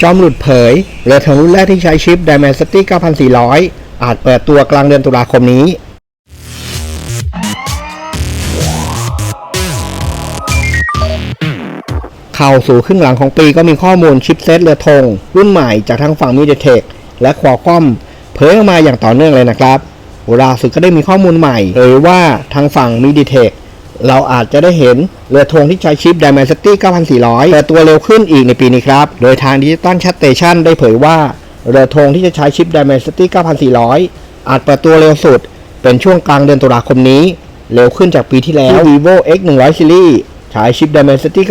จอมหลุดเผยเรือธงรุ่นแรกที่ใช้ชิป Dimensity 9400 อาจเปิดตัวกลางเดือนตุลาคมนี้ เข้าสู่ครึ่งหลังของปีก็มีข้อมูลชิปเซตเรือธงรุ่นใหม่จากทางฝั่ง MediaTek และ Qualcomm เผยออกมาอย่างต่อเนื่องเลยนะครับล่าสุดก็ได้มีข้อมูลใหม่เผยว่าทางฝั่ง MediaTek เราอาจจะได้เห็นเรือธงที่ใช้ชิป Dimensity 9400 เปิดตัวเร็วขึ้นอีกในปีนี้ครับ โดยทาง Digital Chat Station ได้เผยว่า เรือธงที่จะใช้ชิป Dimensity 9400 อาจเปิดตัวเร็วสุด เป็นช่วงกลางเดือนตุลาคมนี้ เร็วขึ้นจากปีที่แล้ว vivo x 1 0 0 series ใช้ชิป Dimensity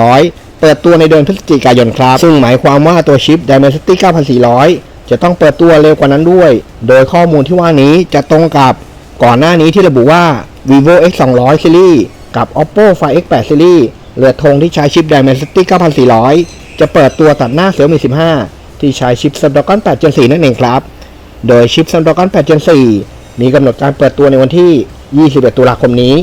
9300 เปิดตัวในเดือนพฤศจิกายนครับ ซึ่งหมายความว่าตัวชิป Dimensity 9400 จะต้องเปิดตัวเร็วกว่านั้นด้วย โดยข้อมูลที่ว่านี้จะตรงกับ ก่อนหน้านี้ที่ระบุว่า vivo x 2 0 0 series กับ oppo find x 8 series เรือธงที่ใช้ชิป Dimensity 9400 จะเปิดตัวตัดหน้า Xiaomi 15 ที่ใช้ชิป Snapdragon 8 Gen 4นั่นเองครับ โดยชิป Snapdragon 8 Gen 4 มีกำหนดการเปิดตัวในวันที่ 21 ตุลาคมนี้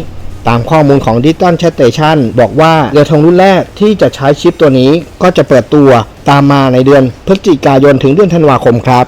ตามข้อมูลของ Digital Chat Station บอกว่าเรือธงรุ่นแรกที่จะใช้ชิปตัวนี้ก็จะเปิดตัวตามมาในเดือนพฤศจิกายนถึงเดือนธันวาคมครับ